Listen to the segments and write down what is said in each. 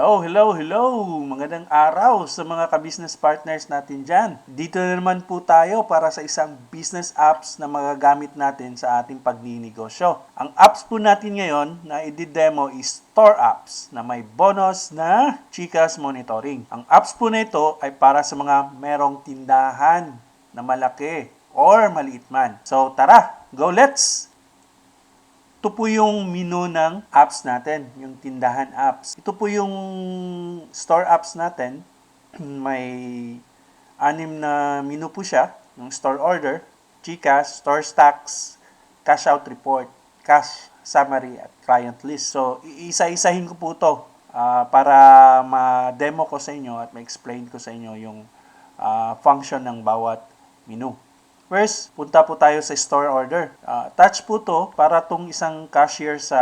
Hello, hello, hello! Magandang araw sa mga ka-business partners natin dyan. Dito na naman po tayo para sa isang business apps na magagamit natin sa ating pagninegosyo. Ang apps po natin ngayon na i-demo is Store Apps na may bonus na Chicas Monitoring. Ang apps po na ito ay para sa mga merong tindahan na malaki or maliit man. So tara, go let's! Ito po yung menu ng apps natin, yung tindahan apps. Ito po yung store apps natin. May anim na menu po siya. Yung store order, Gcash, store stacks, cash out report, cash summary, at client list. So, iisa-isahin ko po to ah, para ma-demo ko sa inyo at ma-explain ko sa inyo yung ah, function ng bawat menu. First, punta po tayo sa store order. Ah, touch po to para tong isang cashier sa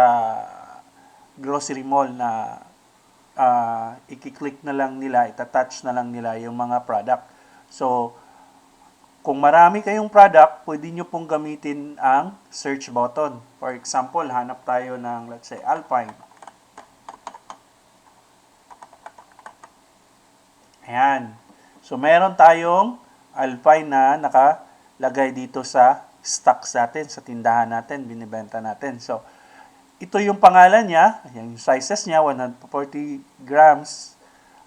grocery mall na ah, i-click na lang nila, itatouch na lang nila yung mga product. So, kung marami kayong product, pwede nyo pong gamitin ang search button. For example, hanap tayo ng, let's say, Alpine. Ayan. So, meron tayong Alpine na nakalagay dito sa stocks natin, sa tindahan natin, binibenta natin. So, ito yung pangalan niya, yung sizes niya, 140 grams.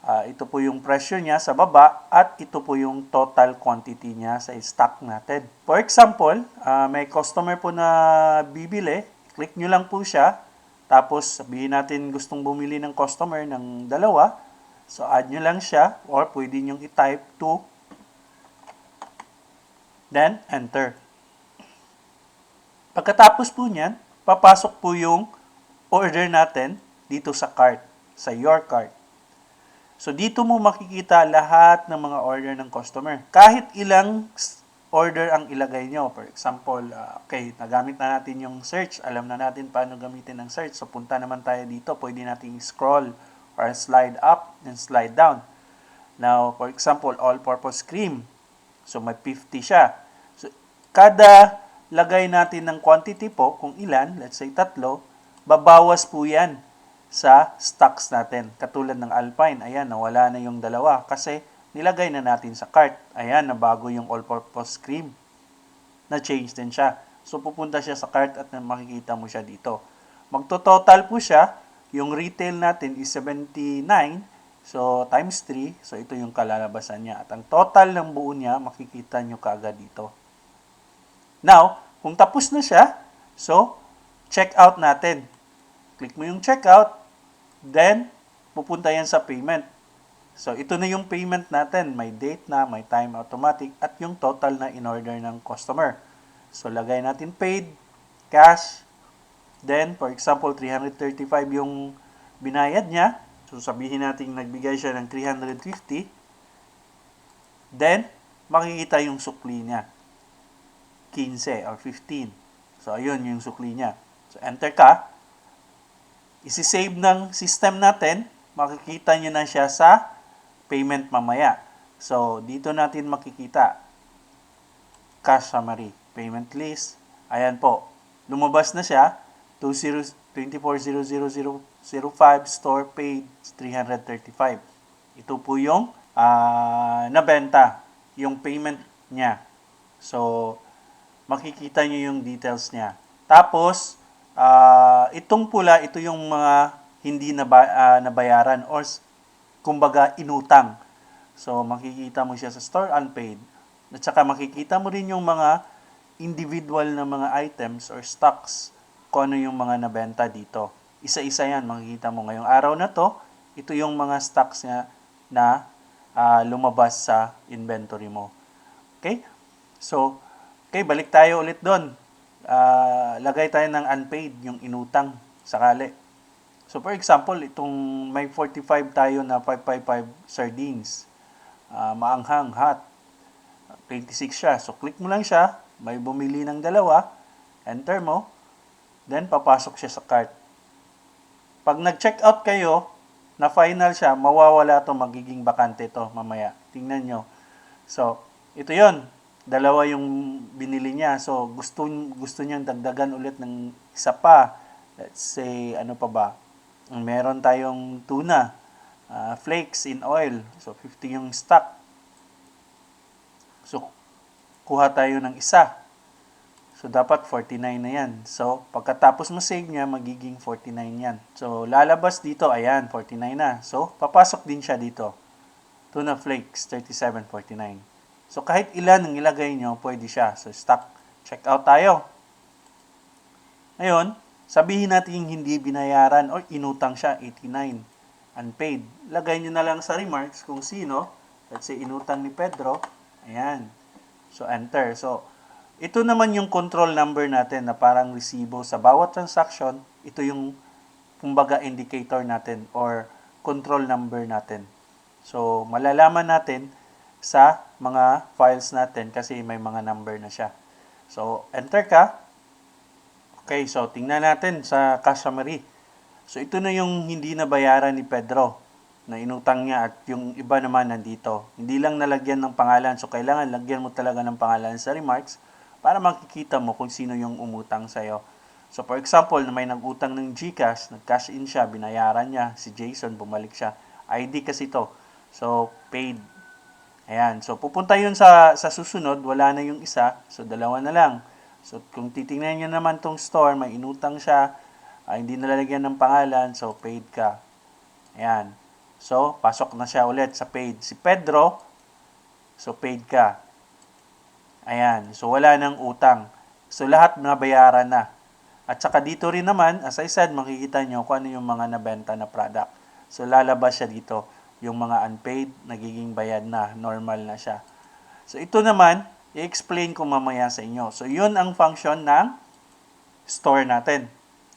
Ah, ito po yung pressure niya sa baba at ito po yung total quantity niya sa stock natin. For example, ah, may customer po na bibili, click nyo lang po siya, tapos sabihin natin gustong bumili ng customer ng dalawa, so add nyo lang siya or pwede nyo i-type to then enter. Pagkatapos po niyan, papasok po yung order natin dito sa cart, sa your cart. So dito mo makikita lahat ng mga order ng customer. Kahit ilang order ang ilagay nyo. For example, ah, okay, nagamit na natin yung search. Alam na natin paano gamitin ng search. So punta naman tayo dito. Pwede natin scroll or slide up and slide down. Now, for example, all-purpose cream. So may 50 siya. So kada lagay natin ng quantity po, kung ilan, let's say tatlo, babawas po yan sa stocks natin. Katulad ng Alpine, ayan, nawala na yung dalawa kasi nilagay na natin sa cart. Ayan, nabago yung all-purpose cream. Na-change din siya. So, pupunta siya sa cart at makikita mo siya dito. Magto-total po siya. Yung retail natin is 79. So, times 3. So, ito yung kalalabasan niya. At ang total ng buo niya, makikita nyo kaagad dito. Now, kung tapos na siya, so, check out natin. Click mo yung checkout, then, pupunta yan sa payment. So, ito na yung payment natin. May date na, may time automatic, at yung total na in-order ng customer. So, lagay natin paid, cash, then, for example, 335 yung binayad niya. So, sabihin natin nagbigay siya ng 350. Then, makikita yung sukli niya. 15 or 15. So, ayun yung sukli niya. So, enter ka. Isi-save ng system natin. Makikita nyo na siya sa payment mamaya. So, dito natin makikita. Cash summary. Payment list. Ayan po. Lumabas na siya. 20 24,00005 store paid 335. Ito po yung ah, nabenta. Yung payment niya. So, makikita nyo yung details niya. Tapos, ah, itong pula, ito yung mga hindi naba, ah, nabayaran or kumbaga inutang. So, makikita mo siya sa store unpaid. At saka makikita mo rin yung mga individual na mga items or stocks kung ano yung mga nabenta dito. Isa-isa yan, makikita mo ngayong araw na to. Ito yung mga stocks niya na ah, lumabas sa inventory mo. Okay? So, okay, balik tayo ulit doon. Ah, lagay tayo ng unpaid, yung inutang, sakali. So, for example, itong may 45 tayo na 555 sardines. Ah, maanghang, hot. 26 siya. So, click mo lang siya. May bumili ng dalawa. Enter mo. Then, papasok siya sa cart. Pag nag-check out kayo, na final siya, mawawala to magiging bakante to mamaya. Tingnan nyo. So, ito yon Dalawa yung binili niya. So, gusto, gusto niyang dagdagan ulit ng isa pa. Let's say, ano pa ba? Meron tayong tuna. ah, flakes in oil. So, 50 yung stock. So, kuha tayo ng isa. So, dapat 49 na yan. So, pagkatapos mo save niya, magiging 49 yan. So, lalabas dito, ayan, 49 na. So, papasok din siya dito. Tuna flakes, 37.49. So, kahit ilan ang ilagay nyo, pwede siya. So, stock. Check out tayo. Ngayon, sabihin natin yung hindi binayaran or inutang siya, 89. Unpaid. Lagay nyo na lang sa remarks kung sino. Let's say, inutang ni Pedro. Ayan. So, enter. So, ito naman yung control number natin na parang resibo sa bawat transaction. Ito yung, kumbaga, indicator natin or control number natin. So, malalaman natin sa mga files natin kasi may mga number na siya. So, enter ka. Okay, so tingnan natin sa cash summary. So, ito na yung hindi nabayaran ni Pedro na inutang niya at yung iba naman nandito. Hindi lang nalagyan ng pangalan. So, kailangan lagyan mo talaga ng pangalan sa remarks para makikita mo kung sino yung umutang sa'yo. So, for example, na may nag-utang ng GCash, nag-cash in siya, binayaran niya, si Jason, bumalik siya. ID kasi to. So, paid. Ayan. So, pupunta yun sa, sa susunod, wala na yung isa. So, dalawa na lang. So, kung titingnan nyo naman tong store, may inutang siya, ah, hindi nalalagyan ng pangalan, so, paid ka. Ayan. So, pasok na siya ulit sa paid. Si Pedro, so, paid ka. Ayan. So, wala nang utang. So, lahat nabayaran na. At saka dito rin naman, as I said, makikita nyo kung ano yung mga nabenta na product. So, lalabas siya dito. Yung mga unpaid, nagiging bayad na. Normal na siya. So, ito naman, i-explain ko mamaya sa inyo. So, yun ang function ng store natin.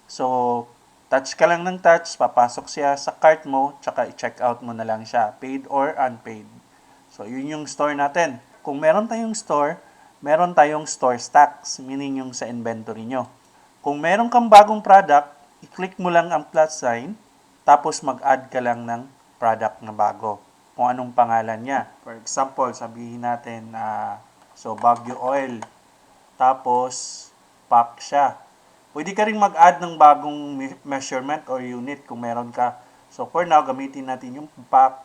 So, touch ka lang ng touch, papasok siya sa cart mo, tsaka i-check out mo na lang siya, paid or unpaid. So, yun yung store natin. Kung meron tayong store, meron tayong store stocks, meaning yung sa inventory nyo. Kung meron kang bagong product, i-click mo lang ang plus sign, tapos mag-add ka lang ng product na bago. Kung anong pangalan niya. For example, sabihin natin na so Baguio Oil. Tapos pack siya. Pwede ka rin mag-add ng bagong me- measurement or unit kung meron ka. So for now, gamitin natin yung pack.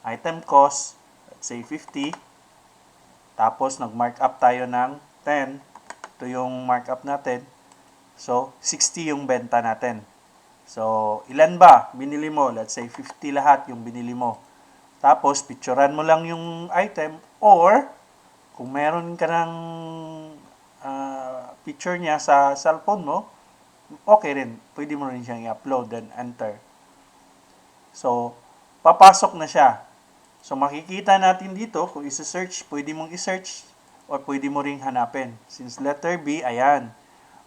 Item cost, let's say 50. Tapos nag-markup tayo ng 10. Ito yung markup natin. So 60 yung benta natin. So, ilan ba binili mo? Let's say 50 lahat yung binili mo. Tapos, picturean mo lang yung item or kung meron ka ng ah, picture niya sa cellphone mo, okay rin. Pwede mo rin siyang i-upload and enter. So, papasok na siya. So, makikita natin dito, kung isa-search, pwede mong i-search or pwede mo ring hanapin. Since letter B, ayan,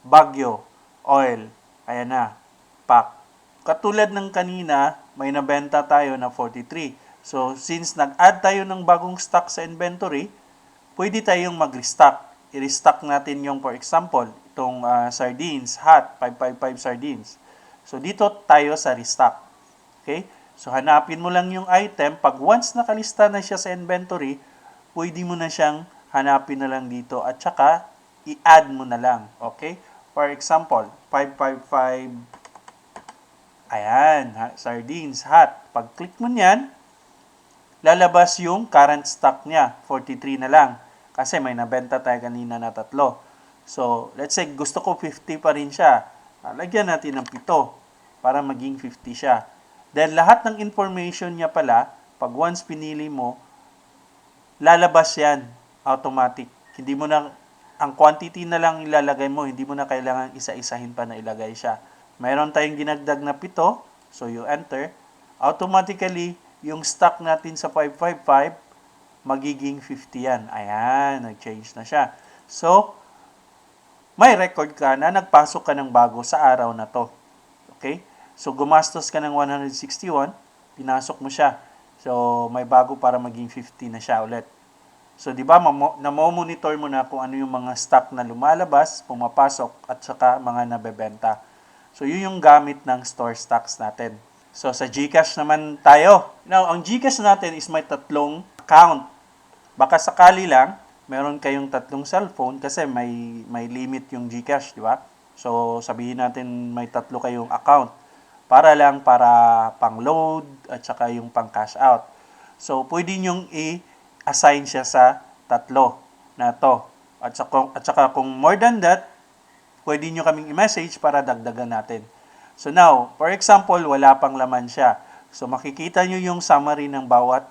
Bagyo, oil, ayan na, pack. Katulad ng kanina, may nabenta tayo na 43. So, since nag-add tayo ng bagong stock sa inventory, pwede tayong mag-restock. I-restock natin yung, for example, itong ah, sardines, hot, 555 sardines. So, dito tayo sa restock. Okay? So, hanapin mo lang yung item. Pag once nakalista na siya sa inventory, pwede mo na siyang hanapin na lang dito at saka i-add mo na lang. Okay? For example, 555 Ayan, sardines, hot. Pag click mo niyan, lalabas yung current stock niya, 43 na lang. Kasi may nabenta tayo kanina na tatlo. So, let's say gusto ko 50 pa rin siya. Ah, Lagyan natin ng 7 para maging 50 siya. Then, lahat ng information niya pala, pag once pinili mo, lalabas yan automatic. Hindi mo na, ang quantity na lang ilalagay mo, hindi mo na kailangan isa-isahin pa na ilagay siya. Mayroon tayong ginagdag na pito, so you enter, automatically, yung stock natin sa 555, magiging 50 yan. Ayan, nag-change na siya. So, may record ka na nagpasok ka ng bago sa araw na to. Okay? So, gumastos ka ng 161, pinasok mo siya. So, may bago para maging 50 na siya ulit. So, di ba, namo-monitor mo na kung ano yung mga stock na lumalabas, pumapasok, at saka mga nabebenta. So, yun yung gamit ng store stocks natin. So, sa GCash naman tayo. Now, ang GCash natin is may tatlong account. Baka sakali lang, meron kayong tatlong cellphone kasi may may limit yung GCash, di ba? So, sabihin natin may tatlo kayong account. Para lang para pang load at saka yung pang cash out. So, pwede nyong i-assign siya sa tatlo na to. At saka, at saka kung more than that, pwede nyo kaming i-message para dagdagan natin. So now, for example, wala pang laman siya. So makikita nyo yung summary ng bawat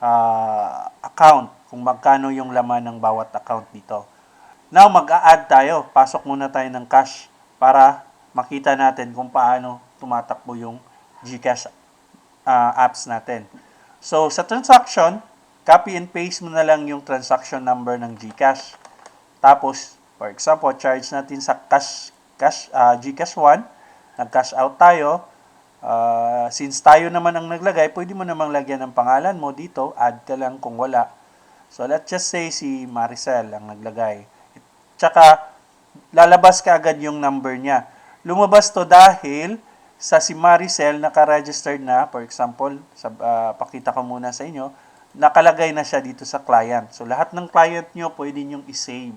ah, account, kung magkano yung laman ng bawat account dito. Now, mag-a-add tayo. Pasok muna tayo ng cash para makita natin kung paano tumatakbo yung GCash ah, apps natin. So, sa transaction, copy and paste mo na lang yung transaction number ng GCash. Tapos, for example, charge natin sa cash, cash ah, GCash 1, nag-cash out tayo. Ah, since tayo naman ang naglagay, pwede mo namang lagyan ng pangalan mo dito. Add ka lang kung wala. So, let's just say si Maricel ang naglagay. Tsaka, lalabas ka agad yung number niya. Lumabas to dahil sa si Maricel naka-registered na, for example, sa, ah, pakita ko muna sa inyo, nakalagay na siya dito sa client. So, lahat ng client nyo, pwede nyong i-save.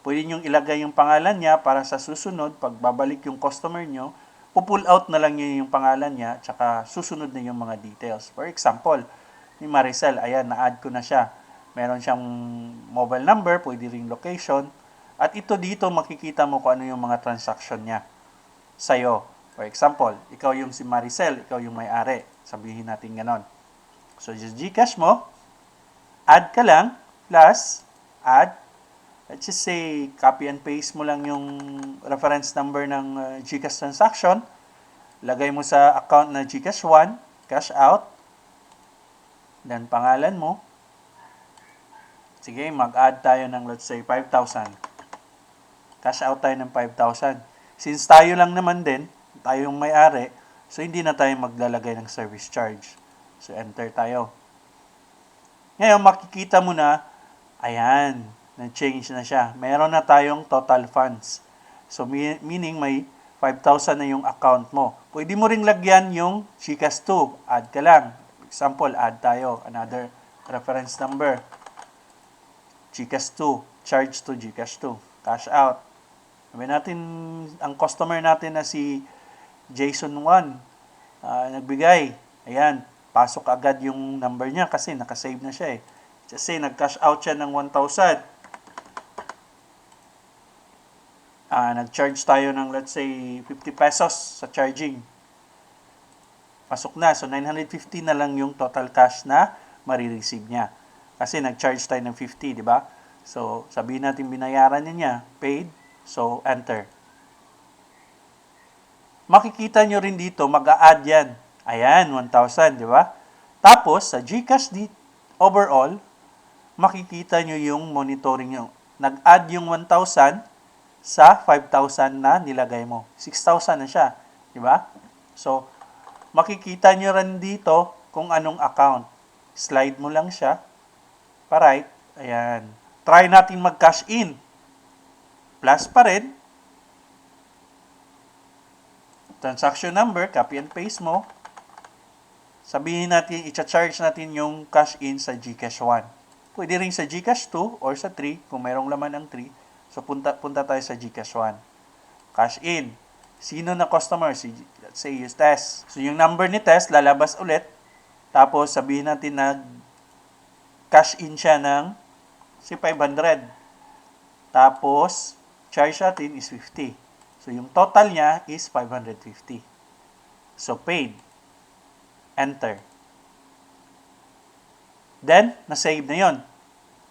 Pwede nyong ilagay yung pangalan niya para sa susunod, pag babalik yung customer nyo, pupull out na lang niyo yung pangalan niya, tsaka susunod na yung mga details. For example, ni Maricel, ayan, na-add ko na siya. Meron siyang mobile number, pwede ring location. At ito dito, makikita mo kung ano yung mga transaction niya sa'yo. For example, ikaw yung si Maricel, ikaw yung may-ari. Sabihin natin ganon. So, just Gcash mo, add ka lang, plus, add, let's just say, copy and paste mo lang yung reference number ng uh, Gcash transaction, lagay mo sa account na Gcash 1, cash out, then pangalan mo, sige, mag-add tayo ng, let's say, 5,000. Cash out tayo ng 5,000. Since tayo lang naman din, tayo yung may-ari, so hindi na tayo maglalagay ng service charge. So, enter tayo. Ngayon, makikita mo na, ayan, na-change na siya. Meron na tayong total funds. So, meaning may 5,000 na yung account mo. Pwede mo ring lagyan yung Gcash 2. Add ka lang. Example, add tayo. Another reference number. Gcash 2. Charge to Gcash 2. Cash out. Sabi natin, ang customer natin na si Jason 1, ah, nagbigay. Ayan, pasok agad yung number niya kasi nakasave na siya eh. Kasi nag-cash out siya ng 1,000. Ah, nag-charge tayo ng let's say 50 pesos sa charging. Pasok na. So 950 na lang yung total cash na marireceive niya. Kasi nag-charge tayo ng 50, di ba? So sabihin natin binayaran niya niya, paid. So enter. Makikita nyo rin dito, mag-a-add yan. Ayan, 1,000, di ba? Tapos, sa Gcash di, overall, makikita nyo yung monitoring nyo. Nag-add yung 1,000 sa 5,000 na nilagay mo. 6,000 na siya. Di ba? So, makikita nyo rin dito kung anong account. Slide mo lang siya. Pa-right. Ayan. Try natin mag-cash in. Plus pa rin. Transaction number, copy and paste mo. Sabihin natin, i-charge natin yung cash in sa Gcash 1. Pwede rin sa Gcash 2 or sa 3 kung mayroong laman ng 3. So punta punta tayo sa Gcash 1. Cash in. Sino na customer? Si let's say is Tess. So yung number ni Tess lalabas ulit. Tapos sabihin natin na cash in siya ng si 500. Tapos charge natin is 50. So yung total niya is 550. So paid. Enter. Then, na-save na yon.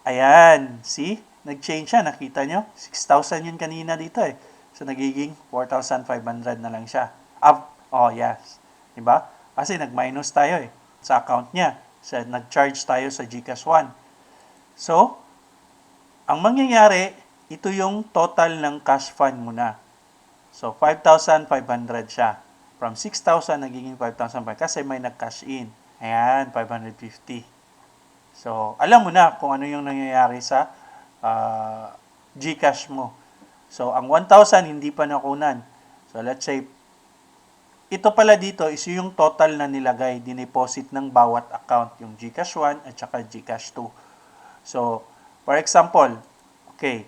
Ayan, see? Nag-change siya, nakita nyo? 6,000 yun kanina dito eh. So, nagiging 4,500 na lang siya. Up, oh yes. Diba? Kasi nag-minus tayo eh, sa account niya. So, nag-charge tayo sa Gcash 1. So, ang mangyayari, ito yung total ng cash fund mo na. So, 5,500 siya. From 6,000, nagiging 5,500 kasi may nag-cash in. Ayan, 550. So, alam mo na kung ano yung nangyayari sa ah, GCash mo. So, ang 1,000 hindi pa nakunan. So, let's say, ito pala dito is yung total na nilagay, dineposit ng bawat account, yung GCash 1 at saka GCash 2. So, for example, okay,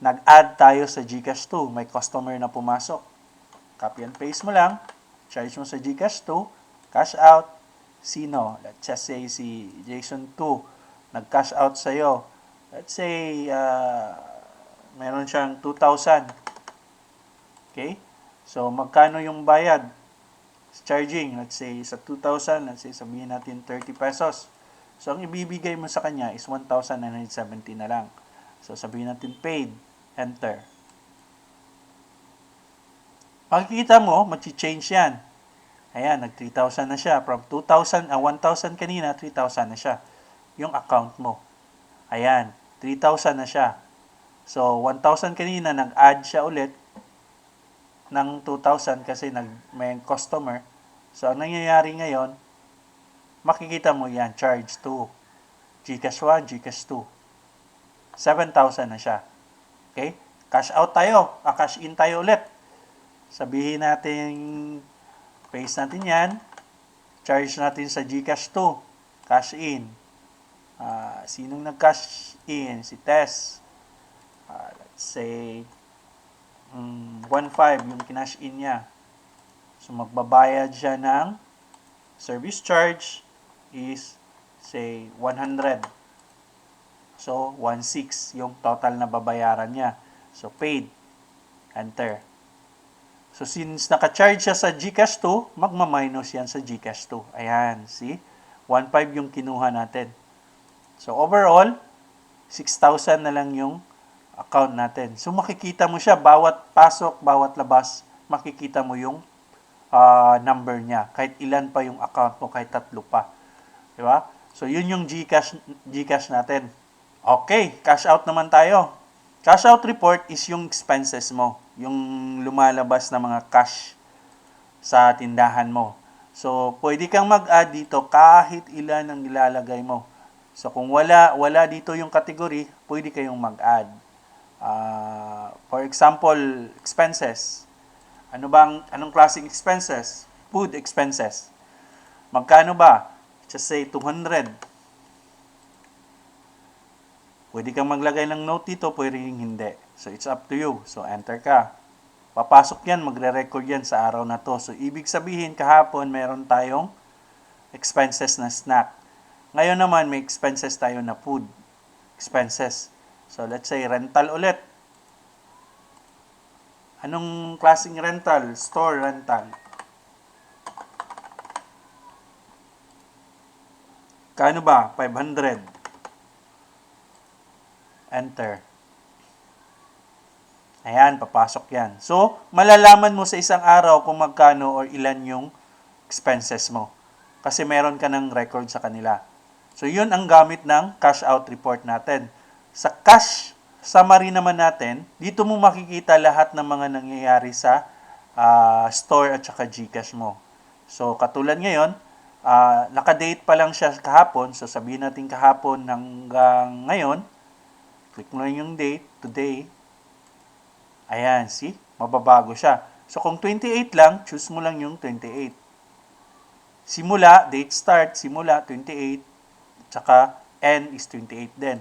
nag-add tayo sa GCash 2, may customer na pumasok. Copy and paste mo lang. charge mo sa Gcash 2, cash out, sino? Let's just say si Jason 2, nag-cash out sa'yo. Let's say, uh, meron siyang 2,000. Okay? So, magkano yung bayad? Charging, let's say, sa 2,000, let's say, sabihin natin 30 pesos. So, ang ibibigay mo sa kanya is 1,970 na lang. So, sabihin natin paid, enter. Makikita mo, mag-change yan. Ayan, nag 3,000 na siya. From 2,000, ah, 1,000 kanina, 3,000 na siya. Yung account mo. Ayan, 3,000 na siya. So, 1,000 kanina, nag-add siya ulit ng 2,000 kasi nag, may customer. So, ang nangyayari ngayon, makikita mo yan, charge 2. Gcash 1, Gcash 2. 7,000 na siya. Okay? Cash out tayo. Ah, cash in tayo ulit. Sabihin natin, paste natin yan. Charge natin sa Gcash 2. Cash in. Ah, sinong nag-cash in? Si Tess. Ah, let's say, mm, 1.5 yung kinash in niya. So, magbabayad siya ng service charge is, say, 100. So, 1.6 yung total na babayaran niya. So, paid. Enter. So, since naka-charge siya sa Gcash 2, magma-minus yan sa Gcash 2. Ayan, see? 1.5 yung kinuha natin. So, overall, 6,000 na lang yung account natin. So, makikita mo siya, bawat pasok, bawat labas, makikita mo yung ah, number niya. Kahit ilan pa yung account mo, kahit tatlo pa. Di ba? So, yun yung Gcash, Gcash natin. Okay, cash out naman tayo. Cash out report is yung expenses mo. Yung lumalabas na mga cash sa tindahan mo. So, pwede kang mag-add dito kahit ilan ang ilalagay mo. So, kung wala, wala dito yung category, pwede kayong mag-add. Ah, for example, expenses. Ano bang, anong klaseng expenses? Food expenses. Magkano ba? Just say 200. Pwede kang maglagay ng note dito, pwede hindi. So, it's up to you. So, enter ka. Papasok yan, magre-record yan sa araw na to. So, ibig sabihin, kahapon, meron tayong expenses na snack. Ngayon naman, may expenses tayo na food expenses. So, let's say, rental ulit. Anong klaseng rental? Store rental. Kano ba? 500. Enter. Ayan, papasok yan. So, malalaman mo sa isang araw kung magkano or ilan yung expenses mo. Kasi meron ka ng record sa kanila. So, yun ang gamit ng cash out report natin. Sa cash summary naman natin, dito mo makikita lahat ng mga nangyayari sa ah, store at saka Gcash mo. So, katulad ngayon, ah, nakadate pa lang siya kahapon. So, sabihin natin kahapon hanggang ngayon. Click mo lang yung date, today. Ayan, see? Mababago siya. So, kung 28 lang, choose mo lang yung 28. Simula, date start, simula, 28. Tsaka, end is 28 din.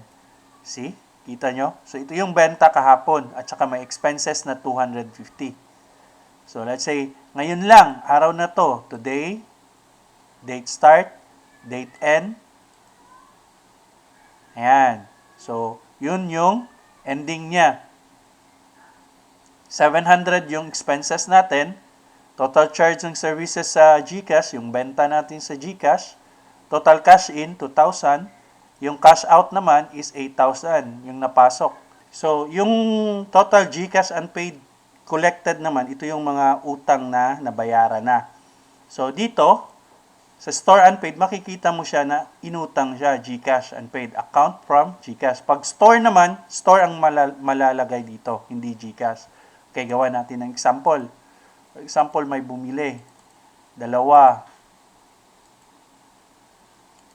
See? Kita nyo? So, ito yung benta kahapon. At saka may expenses na 250. So, let's say, ngayon lang, araw na to, today, date start, date end. Ayan. So, yun yung ending niya. 700 yung expenses natin. Total charge ng services sa GCash, yung benta natin sa GCash. Total cash in, 2,000. Yung cash out naman is 8,000 yung napasok. So, yung total GCash unpaid collected naman, ito yung mga utang na nabayaran na. So, dito, sa store unpaid, makikita mo siya na inutang siya, GCash unpaid, account from GCash. Pag store naman, store ang malal- malalagay dito, hindi GCash. Okay, gawa natin ng example. For example, may bumili. Dalawa.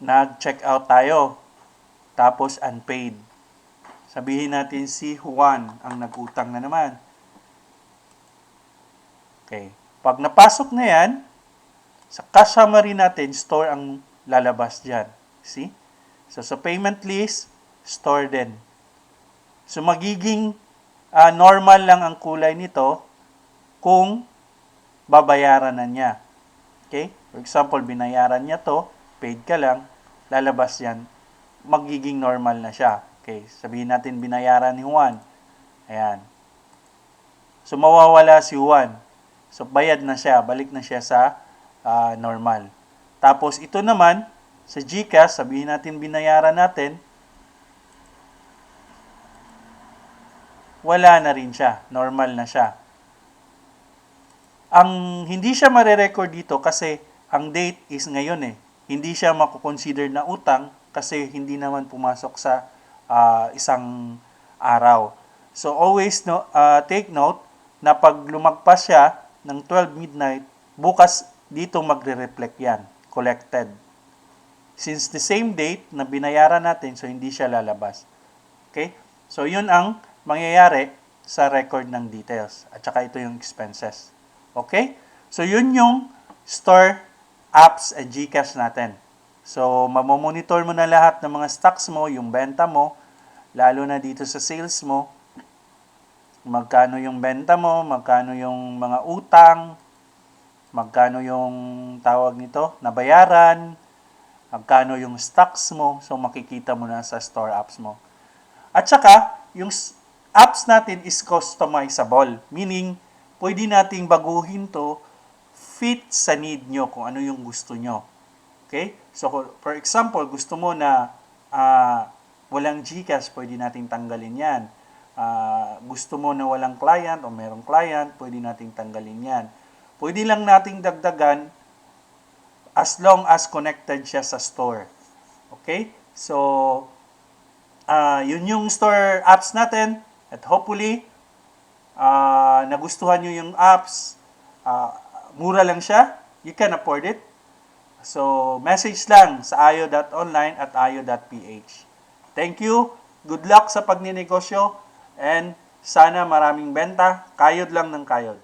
Nag-check out tayo. Tapos unpaid. Sabihin natin si Juan ang nag-utang na naman. Okay. Pag napasok na yan, sa cash summary natin, store ang lalabas dyan. See? So, sa payment list, store din. So, magiging ah, normal lang ang kulay nito kung babayaran na niya. Okay? For example, binayaran niya to, paid ka lang, lalabas yan, magiging normal na siya. Okay, sabihin natin binayaran ni Juan. Ayan. So, mawawala si Juan. So, bayad na siya, balik na siya sa ah, normal. Tapos, ito naman, sa GCash, sabihin natin binayaran natin, wala na rin siya. Normal na siya. Ang hindi siya mare-record dito kasi ang date is ngayon eh. Hindi siya makukonsider na utang kasi hindi naman pumasok sa ah, isang araw. So always no, ah, take note na pag lumagpas siya ng 12 midnight, bukas dito magre-reflect yan, collected. Since the same date na binayaran natin, so hindi siya lalabas. Okay? So, yun ang mangyayari sa record ng details. At saka ito yung expenses. Okay? So, yun yung store apps at Gcash natin. So, mamomonitor mo na lahat ng mga stocks mo, yung benta mo, lalo na dito sa sales mo, magkano yung benta mo, magkano yung mga utang, magkano yung tawag nito, nabayaran, magkano yung stocks mo, so makikita mo na sa store apps mo. At saka, yung apps natin is customizable, meaning pwede nating baguhin to fit sa need nyo, kung ano yung gusto nyo. Okay? So, for example, gusto mo na ah, walang GCash, pwede nating tanggalin yan. Ah, gusto mo na walang client o merong client, pwede nating tanggalin yan. Pwede lang nating dagdagan as long as connected siya sa store. Okay? So, ah yun yung store apps natin. At hopefully, ah nagustuhan nyo yung apps. Ah, mura lang siya. You can afford it. So, message lang sa ayo.online at ayo.ph. Thank you. Good luck sa pagninegosyo. And sana maraming benta. Kayod lang ng kayod.